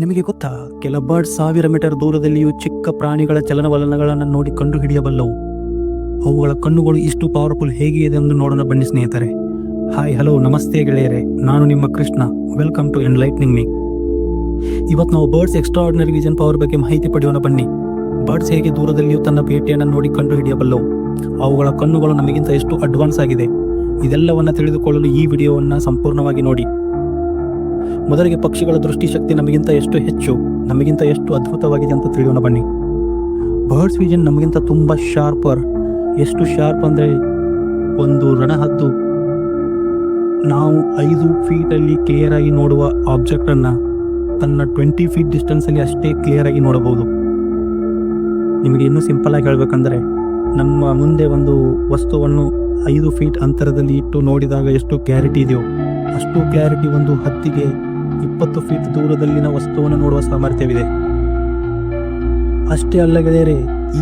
ನಿಮಗೆ ಗೊತ್ತಾ, ಕೆಲ ಬರ್ಡ್ ಸಾವಿರ ಮೀಟರ್ ದೂರದಲ್ಲಿಯೂ ಚಿಕ್ಕ ಪ್ರಾಣಿಗಳ ಚಲನವಲನಗಳನ್ನು ನೋಡಿ ಕಂಡು ಹಿಡಿಯಬಲ್ಲವು. ಅವುಗಳ ಕಣ್ಣುಗಳು ಇಷ್ಟು ಪವರ್ಫುಲ್ ಹೇಗೆ ಇದೆ ಎಂದು ನೋಡೋಣ ಬನ್ನಿ ಸ್ನೇಹಿತರೆ. ಹಾಯ್ ಹಲೋ ನಮಸ್ತೆ ಗೆಳೆಯರೆ. ನಾನು ನಿಮ್ಮ Krishna. Welcome to enlightening me ಇವತ್ತು ನಾವು ಬರ್ಡ್ಸ್ ಎಕ್ಸ್ಟ್ರಾರ್ಡಿನರಿ ವಿಜನ್ ಪವರ್ ಬಗ್ಗೆ ಮಾಹಿತಿ ಪಡೆಯೋಣ ಬನ್ನಿ. ಬರ್ಡ್ಸ್ ಹೇಗೆ ದೂರದಲ್ಲಿಯೂ ತನ್ನ ಭೇಟಿಯನ್ನು ನೋಡಿ ಕಂಡು ಹಿಡಿಯಬಲ್ಲವು. ಅವುಗಳ ಕಣ್ಣುಗಳು ನಮಗಿಂತ ಎಷ್ಟು ಅಡ್ವಾನ್ಸ್ ಆಗಿದೆ. ಇದೆಲ್ಲವನ್ನ ತಿಳಿದುಕೊಳ್ಳಲು ಈ ವಿಡಿಯೋವನ್ನು ಸಂಪೂರ್ಣವಾಗಿ ನೋಡಿ. ಮೊದಲಿಗೆ ಪಕ್ಷಿಗಳ ದೃಷ್ಟಿಶಕ್ತಿ ನಮಗಿಂತ ಎಷ್ಟು ಹೆಚ್ಚು, ನಮಗಿಂತ ಎಷ್ಟು ಅದ್ಭುತವಾಗಿದೆ ಅಂತ ತಿಳಿಯೋಣ ಬನ್ನಿ. ಬರ್ಡ್ಸ್ ವಿಜನ್ ನಮಗಿಂತ ತುಂಬ ಶಾರ್ಪರ್ ಎಷ್ಟು ಶಾರ್ಪ್ ಅಂದರೆ ಒಂದು ರಣಹದ್ದು. ನಾವು ಐದು ಫೀಟಲ್ಲಿ ಕ್ಲಿಯರ್ ಆಗಿ ನೋಡುವ ಆಬ್ಜೆಕ್ಟನ್ನು ತನ್ನ ಟ್ವೆಂಟಿ ಫೀಟ್ ಡಿಸ್ಟೆನ್ಸಲ್ಲಿ ಅಷ್ಟೇ ಕ್ಲಿಯರ್ ಆಗಿ ನೋಡಬಹುದು. ನಿಮಗೆ ಇನ್ನೂ ಸಿಂಪಲ್ ಆಗಿ ಹೇಳಬೇಕಂದ್ರೆ, ನಮ್ಮ ಮುಂದೆ ಒಂದು ವಸ್ತುವನ್ನು ಐದು ಫೀಟ್ ಅಂತರದಲ್ಲಿ ಇಟ್ಟು ನೋಡಿದಾಗ ಎಷ್ಟು ಕ್ಲಾರಿಟಿ ಇದೆಯೋ, ಅಷ್ಟು ಕ್ಲಾರಿಟಿ ಒಂದು ಹತ್ತಿಗೆ ಇಪ್ಪತ್ತು ಫೀಟ್ ದೂರದಲ್ಲಿನ ವಸ್ತುವನ್ನು ನೋಡುವ ಸಾಮರ್ಥ್ಯವಿದೆ. ಅಷ್ಟೇ ಅಲ್ಲಗೆದರೆ,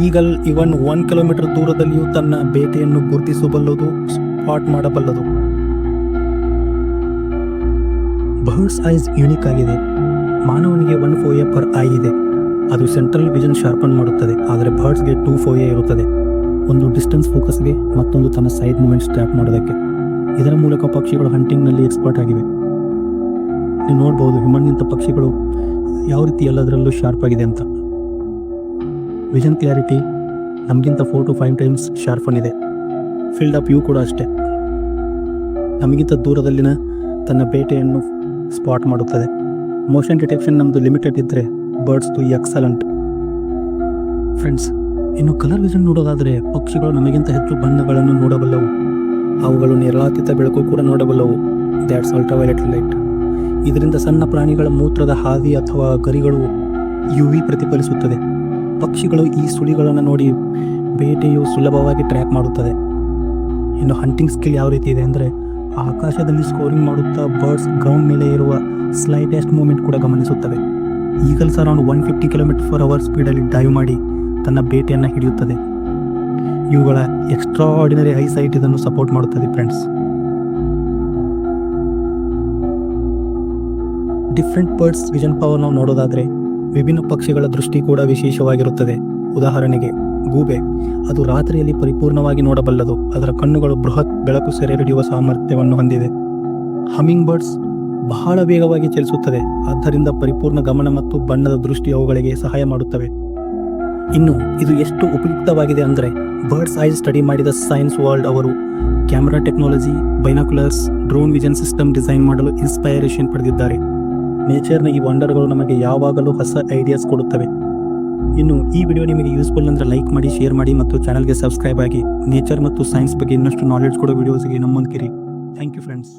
ಈಗಲ್ ಇವನ್ ಒನ್ ಕಿಲೋಮೀಟರ್ ದೂರದಲ್ಲಿಯೂ ತನ್ನ ಬೇಟೆಯನ್ನು ಗುರುತಿಸಬಲ್ಲದು, ಸ್ಪಾಟ್ ಮಾಡಬಲ್ಲದು. ಬರ್ಡ್ಸ್ ಐಸ್ ಯುನಿಕ್ ಆಗಿದೆ. ಮಾನವನಿಗೆ ಒನ್ ಫೋಯೆ ಪರ್ ಐ ಇದೆ. ಅದು ಸೆಂಟ್ರಲ್ ವಿಷನ್ ಶಾರ್ಪನ್ ಮಾಡುತ್ತದೆ, ಆದರೆ ಬರ್ಡ್ಸ್ಗೆ ಟೂ ಫೋಯೆ ಇರುತ್ತದೆ. ಒಂದು ಡಿಸ್ಟೆನ್ಸ್ ಫೋಕಸ್ಗೆ ಮತ್ತೊಂದು ತನ್ನ ಸೈಡ್ ಮೂಮೆಂಟ್ ಸ್ಟ್ಯಾಪ್ ಮಾಡೋದಕ್ಕೆ. ಇದರ ಮೂಲಕ ಪಕ್ಷಿಗಳು ಹಂಟಿಂಗ್ನಲ್ಲಿ ಎಕ್ಸ್ಪರ್ಟ್ ಆಗಿವೆ. ನೀವು ನೋಡ್ಬೋದು ಹಿಮಣ್ಣಿಂತ ಪಕ್ಷಿಗಳು ಯಾವ ರೀತಿ ಎಲ್ಲದರಲ್ಲೂ ಶಾರ್ಪ್ ಆಗಿದೆ ಅಂತ. ವಿಷನ್ ಕ್ಲಾರಿಟಿ ನಮಗಿಂತ four to five times sharpen ಇದೆ ಫೀಲ್ಡ್ ಆಫ್ ವ್ಯೂ ಕೂಡ ಅಷ್ಟೇ. ನಮಗಿಂತ ದೂರದಲ್ಲಿನ ತನ್ನ ಬೇಟೆಯನ್ನು ಸ್ಪಾಟ್ ಮಾಡುತ್ತದೆ. ಮೋಷನ್ ಡಿಟೆಕ್ಷನ್ ನಮ್ಮದು ಲಿಮಿಟೆಡ್ ಇದ್ದರೆ ಬರ್ಡ್ಸ್ ಬರ್ಡ್ಸ್ದು ಎಕ್ಸಲೆಂಟ್ ಫ್ರೆಂಡ್ಸ್ ಇನ್ನು ಕಲರ್ ವಿಷನ್ ನೋಡೋದಾದರೆ ಪಕ್ಷಿಗಳು ನಮಗಿಂತ ಹೆಚ್ಚು ಬಣ್ಣಗಳನ್ನು ನೋಡಬಲ್ಲವು. ಅವುಗಳು ನಿರ್ಲಾತೀತ ಬೆಳಕು ಕೂಡ ನೋಡಬಲ್ಲವು. ದ್ಯಾಟ್ಸ್ ಅಲ್ಟ್ರಾವೈಲೆಟ್ ಲೈಟ್ ಇದರಿಂದ ಸಣ್ಣ ಪ್ರಾಣಿಗಳ ಮೂತ್ರದ ಹಾದಿ ಅಥವಾ ಗರಿಗಳು ಯುವಿ ಪ್ರತಿಫಲಿಸುತ್ತದೆ. ಪಕ್ಷಿಗಳು ಈ ಸುಳಿಗಳನ್ನು ನೋಡಿ ಬೇಟೆಯು ಸುಲಭವಾಗಿ ಟ್ರ್ಯಾಕ್ ಮಾಡುತ್ತದೆ. ಇನ್ನು ಹಂಟಿಂಗ್ ಸ್ಕಿಲ್ ಯಾವ ರೀತಿ ಇದೆ ಅಂದರೆ ಆಕಾಶದಲ್ಲಿ ಸ್ಕೋರಿಂಗ್ ಮಾಡುತ್ತಾ ಬರ್ಡ್ಸ್ ಗ್ರೌಂಡ್ ಮೇಲೆ ಇರುವ ಸ್ಲೈಟೆಸ್ಟ್ ಮೂಮೆಂಟ್ ಕೂಡ ಗಮನಿಸುತ್ತವೆ. Eagles around one fifty kilometre per hour ಸ್ಪೀಡಲ್ಲಿ dive ಮಾಡಿ ತನ್ನ ಬೇಟೆಯನ್ನು ಹಿಡಿಯುತ್ತದೆ. ಇವುಗಳ ಎಕ್ಸ್ಟ್ರಾ ಆರ್ಡಿನರಿ ಐಸೈಟ್ ಸೈಟ್ ಇದನ್ನು ಸಪೋರ್ಟ್ ಮಾಡುತ್ತದೆ friends. Different birds vision power ನಾವು ನೋಡೋದಾದರೆ ವಿಭಿನ್ನ ಪಕ್ಷಿಗಳ ದೃಷ್ಟಿ ಕೂಡ ವಿಶೇಷವಾಗಿರುತ್ತದೆ. ಉದಾಹರಣೆಗೆ, ಗೂಬೆ. ಅದು ರಾತ್ರಿಯಲ್ಲಿ ಪರಿಪೂರ್ಣವಾಗಿ ನೋಡಬಲ್ಲದು. ಅದರ ಕಣ್ಣುಗಳು ಬೃಹತ್ ಬೆಳಕು ಸೆರೆ ಹಿಡಿಯುವ ಸಾಮರ್ಥ್ಯವನ್ನು ಹೊಂದಿದೆ. ಹಮಿಂಗ್ ಬರ್ಡ್ಸ್ ಬಹಳ ವೇಗವಾಗಿ ಚಲಿಸುತ್ತದೆ. ಆದ್ದರಿಂದ ಪರಿಪೂರ್ಣ ಗಮನ ಮತ್ತು ಬಣ್ಣದ ದೃಷ್ಟಿ ಅವುಗಳಿಗೆ ಸಹಾಯ ಮಾಡುತ್ತವೆ. ಇನ್ನು, ಇದು ಎಷ್ಟು ಉಪಯುಕ್ತವಾಗಿದೆ ಅಂದರೆ ಬರ್ಡ್ಸ್ ಐ ಸ್ಟಡಿ ಮಾಡಿದ ಸೈನ್ಸ್ ವರ್ಲ್ಡ್ ಅವರು camera technology binoculars drone vision system design ಮಾಡಲು ಇನ್ಸ್ಪೈರೇಷನ್ ಪಡೆದಿದ್ದಾರೆ. ನೇಚರ್ನ ಈ ವಂಡರ್ಗಳು ನಮಗೆ ಯಾವಾಗಲೂ ಹೊಸ ಐಡಿಯಾಸ್ ಕೊಡುತ್ತವೆ. ಇನ್ನು ಈ ವಿಡಿಯೋ ನಿಮಗೆ ಯೂಸ್ಫುಲ್ ಅಂದರೆ ಲೈಕ್ ಮಾಡಿ ಶೇರ್ ಮಾಡಿ ಮತ್ತು ಚಾನಲ್ಗೆ ಸಬ್ಸ್ಕ್ರೈಬ್ ಆಗಿ. ನೇಚರ್ ಮತ್ತು ಸೈನ್ಸ್ ಬಗ್ಗೆ ಇನ್ನಷ್ಟು ನಾಲೆಡ್ಜ್ ಕೊಡೋ ವಿಡಿಯೋಸ್ಗೆ ನಮ್ಮೊಂದಿರಿ ಥ್ಯಾಂಕ್ ಯು ಫ್ರೆಂಡ್ಸ್